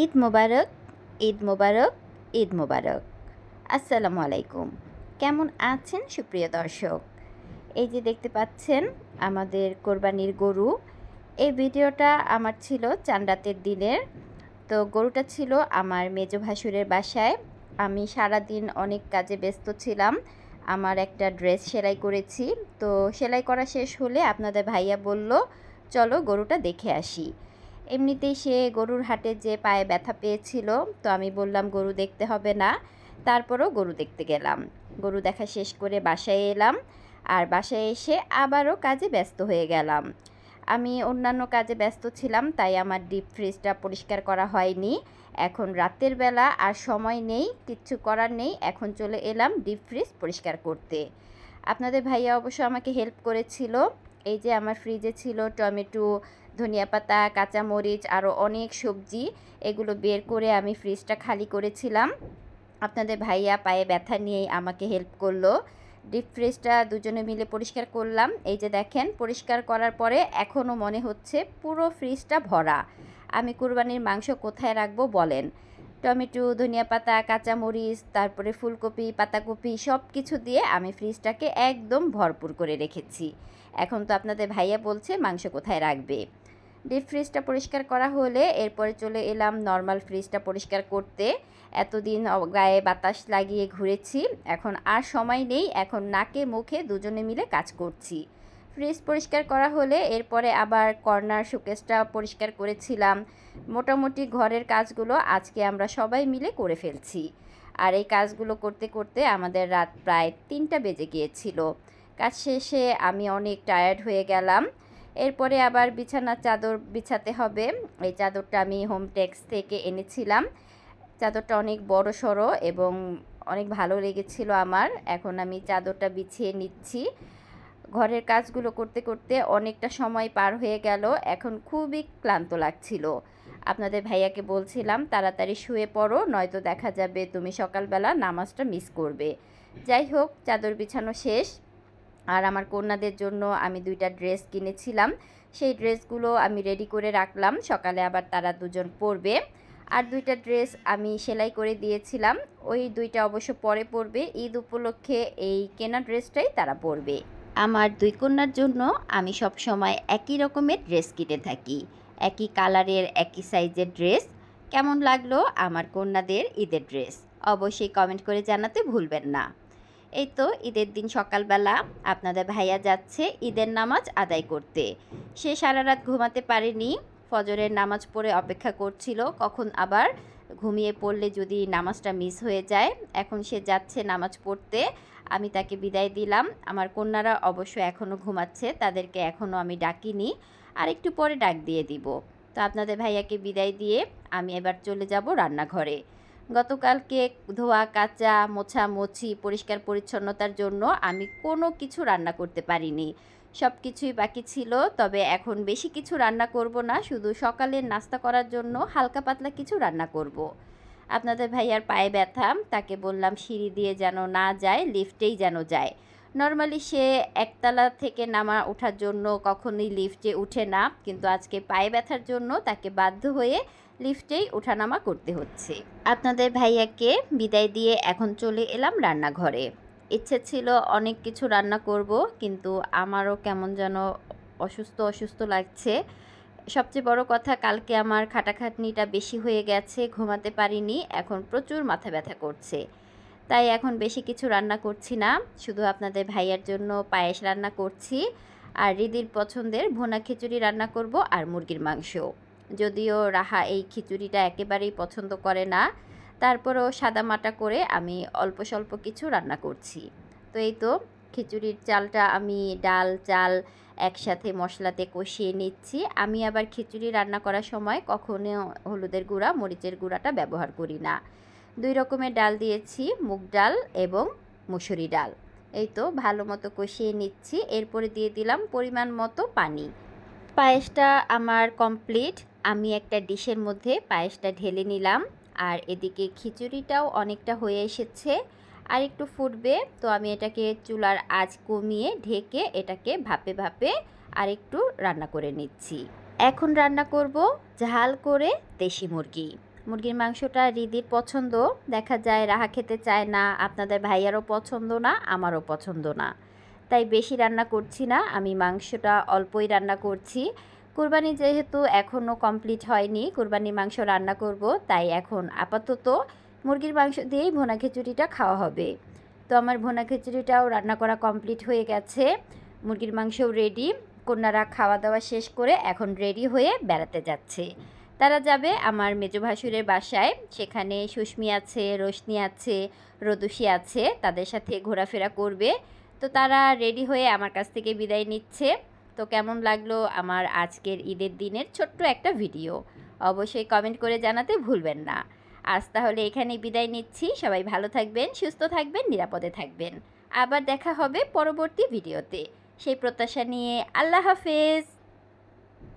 ঈদ মোবারক ঈদ মোবারক ঈদ মোবারক। আসসালামু আলাইকুম। কেমন আছেন সুপ্রিয় দর্শক? এই যে দেখতে পাচ্ছেন আমাদের কোরবানির গরু। এই ভিডিওটা আমার ছিল চান্দাতের দিনের। তো গরুটা ছিল আমার মেজ ভাসুরের বাসায়। আমি সারা দিন অনেক কাজে ব্যস্ত ছিলাম। আমার একটা ড্রেস সেলাই করেছি। তো সেলাই করা শেষ হলে আপনাদের ভাইয়া বলল, চলো গরুটা দেখে আসি। এমনিতেই সে গরুর হাটে যে পায়ে ব্যথা পেয়েছিল, তো আমি বললাম, গরু দেখতে হবে না। তারপরও গরু দেখতে গেলাম। গরু দেখা শেষ করে বাসায় এলাম আর বাসায় এসে আবারও কাজে ব্যস্ত হয়ে গেলাম। আমি অন্যান্য কাজে ব্যস্ত ছিলাম, তাই আমার ডিপ ফ্রিজটা পরিষ্কার করা হয়নি। এখন রাতের বেলা আর সময় নেই, কিচ্ছু করার নেই, এখন চলে এলাম ডিপ ফ্রিজ পরিষ্কার করতে। আপনাদের ভাইয়া অবশ্য আমাকে হেল্প করেছিল। এই যে আমার ফ্রিজে ছিল টমেটো, ধনিয়া পাতা, কাঁচামরিচ আরও অনেক সবজি। এগুলো বের করে আমি ফ্রিজটা খালি করেছিলাম। আপনাদের ভাইয়া পায়ে ব্যথা নিয়েই আমাকে হেল্প করল। ডিপ ফ্রিজটা দুজনে মিলে পরিষ্কার করলাম। এই যে দেখেন, পরিষ্কার করার পরে এখনও মনে হচ্ছে পুরো ফ্রিজটা ভরা। আমি কুরবানির মাংস কোথায় রাখব বলেন। টমেটো, ধনিয়া পাতা, কাঁচামরিচ, তারপরে ফুলকপি, পাতাকপি সব কিছু দিয়ে আমি ফ্রিজটাকে একদম ভরপুর করে রেখেছি। এখন তো আপনাদের ভাইয়া বলছে মাংস কোথায় রাখবে। ডিপ ফ্রিজটা পরিষ্কার করা হলে এরপরে চলে এলাম নর্মাল ফ্রিজটা পরিষ্কার করতে। এতদিন গায়ে বাতাস লাগিয়ে ঘুরেছি। এখন আর সময় নেই, এখন নাকে মুখে দুজনে মিলে কাজ করছি। ফ্রিজ পরিষ্কার করা হলে এরপরে আবার কর্নার শোকেসটা পরিষ্কার করেছিলাম। মোটামুটি ঘরের কাজগুলো আজকে আমরা সবাই মিলে করে ফেলছি। আর এই কাজগুলো করতে করতে আমাদের রাত প্রায় তিনটা বেজে গিয়েছিল। কাজ শেষে আমি অনেক টায়ার্ড হয়ে গেলাম। এরপরে আবার বিছানার চাদর বিছাতে হবে। এই চাদরটা আমি হোম টেক্স থেকে এনেছিলাম। চাদরটা অনেক বড় সড়ো এবং অনেক ভালো লেগেছিল আমার। এখন আমি চাদরটা বিছিয়ে নিচ্ছি। ঘরের কাজগুলো করতে করতে অনেকটা সময় পার হয়ে গেল। এখন খুবই ক্লান্ত লাগছিল। আপনাদের ভাইয়াকে বলছিলাম, তাড়াতাড়ি শুয়ে পড়ো, নয়তো দেখা যাবে তুমি সকালবেলা নামাজটা মিস করবে। যাই হোক, চাদর বিছানো শেষ। আর আমার কন্যাদের জন্য আমি দুইটা ড্রেস কিনেছিলাম। সেই ড্রেসগুলো আমি রেডি করে রাখলাম। সকালে আবার তারা দুজন পরবে। আর দুইটা ড্রেস আমি সেলাই করে দিয়েছিলাম। ওই দুইটা অবশ্য পরে পরবে। ঈদ উপলক্ষে এই কেনা ড্রেসটাই তারা পরবে। আমার দুই কন্যার জন্য আমি সব সময় একই রকমের ড্রেস কিনে থাকি। একই কালারের, একই সাইজের ড্রেস। কেমন লাগল আমার কন্যাদের ঈদের ড্রেস? অবশ্যই কমেন্ট করে জানাতে ভুলবেন না। এই তো ঈদের দিন সকালবেলা আপনাদের ভাইয়া যাচ্ছে ঈদের নামাজ আদায় করতে। সে সারা রাত ঘুমাতে পারেনি। ফজরের নামাজ পড়ে অপেক্ষা করছিল। কখন আবার ঘুমিয়ে পড়লে যদি নামাজটা মিস হয়ে যায়? এখন সে যাচ্ছে নামাজ পড়তে। আমি তাকে বিদায় দিলাম। আমার কন্যারা অবশ্য এখনও ঘুমাচ্ছে, তাদেরকে এখনও আমি ডাকিনি। আর একটু পরে ডাক দিয়ে দিব। তো আপনাদের ভাইয়াকে বিদায় দিয়ে আমি এবার চলে যাব রান্নাঘরে। গতকালকে ধোয়া, কাচা মোছা মোছি পরিষ্কার পরিচ্ছন্নতার জন্য আমি কোনো কিছু রান্না করতে পারিনি। সব কিছুই বাকি ছিল, তবে এখন বেশি কিছু রান্না করব না, শুধু সকালের নাস্তা করার জন্য হালকা পাতলা কিছু রান্না করব। আপনাদের ভাইয়ার পায়ে ব্যথা, তাকে বললাম সিঁড়ি দিয়ে যেন না যায়, লিফটেই যেন যায়। নর্মালি সে একতলা থেকে নামা ওঠার জন্য কখনোই লিফটে উঠে না, কিন্তু আজকে পায়ে ব্যথার জন্য তাকে বাধ্য হয়ে লিফটেই ওঠানামা করতে হচ্ছে। আপনাদের ভাইয়াকে বিদায় দিয়ে এখন চলে এলাম রান্নাঘরে। ইচ্ছে ছিল অনেক কিছু রান্না করব, কিন্তু আমারও কেমন যেন অসুস্থ অসুস্থ লাগছে। সবচেয়ে বড় কথা, কালকে আমার খাটাখাটনিটা বেশি হয়ে গেছে, ঘুমাতে পারিনি, এখন প্রচুর মাথা ব্যথা করছে। তাই এখন বেশি কিছু রান্না করছি না, শুধু আপনাদের ভাইয়ার জন্য পায়েস রান্না করছি, আর রিদির পছন্দের ভোনা খিচুড়ি রান্না করব আর মুরগির মাংস যদিও রাহা এই খিচুড়িটা একেবারেই পছন্দ করে না, তারপরেও সাদা মাটা করে আমি অল্প স্বল্প কিছু রান্না করছি। তো এই তো, খিচুড়ির চালটা আমি ডাল, চাল একসাথে মশলাতে কষিয়ে নিচ্ছি। আমি আবার খিচুড়ি রান্না করার সময় কখনো হলুদের গুঁড়া, মরিচের গুঁড়াটা ব্যবহার করি না। দুই রকমের ডাল দিয়েছি, মুগ ডাল এবং মুসুরি ডাল। এই তো, ভালো মতো কষিয়ে নিচ্ছি। এরপরে দিয়ে দিলাম পরিমাণ মতো পানি। পায়েসটা আমার কমপ্লিট। আমি একটা ডিশের মধ্যে পায়েসটা ঢেলে নিলাম। আর এদিকে খিচুড়িটাও অনেকটা হয়ে এসেছে। আর একটু ফুটবে, তো আমি এটাকে চুলার আঁচ কমিয়ে ঢেকে এটাকে ভাপে ভাপে আর একটু রান্না করে নিচ্ছি। এখন রান্না করব ঝাল করে দেশি মুরগি। মুরগির মাংসটা রিদির পছন্দ, দেখা যায় রাহা খেতে চায় না, আপনাদের ভাইয়ারও পছন্দ না, আমারও পছন্দ না। তাই বেশি রান্না করছি না, আমি মাংসটা অল্পই রান্না করছি। কুরবানি যেহেতু এখনও কমপ্লিট হয়নি, কুরবানি মাংস রান্না করব, তাই এখন আপাতত মুরগির মাংস দিয়েই ভোনা খিচুড়িটা খাওয়া হবে। তো আমার ভোনা খিচুড়িটাও রান্না করা কমপ্লিট হয়ে গেছে। মুরগির মাংসও রেডি কন্যারা খাওয়া দাওয়া শেষ করে এখন রেডি হয়ে বেড়াতে যাচ্ছে। তারা যাবে আমার মেজো ভাসুরের বাসায়। সেখানে সুস্মি আছে, রোশনি আছে রদুষি আছে, তাদের সাথে ঘোরাফেরা করবে। তো তারা রেডি হয়ে আমার কাছ থেকে বিদায় নিচ্ছে। তো কেমন লাগল আমার আজকের ঈদের দিনের ছোট্ট একটা ভিডিও? অবশ্যই কমেন্ট করে জানাতে ভুলবেন না। আজ তাহলে এখানে বিদায় নিচ্ছি। সবাই ভালো থাকবেন, সুস্থ থাকবেন, নিরাপদে থাকবেন। আবার দেখা হবে পরবর্তী ভিডিওতে। সেই প্রত্যাশা নিয়ে আল্লাহ হাফেজ।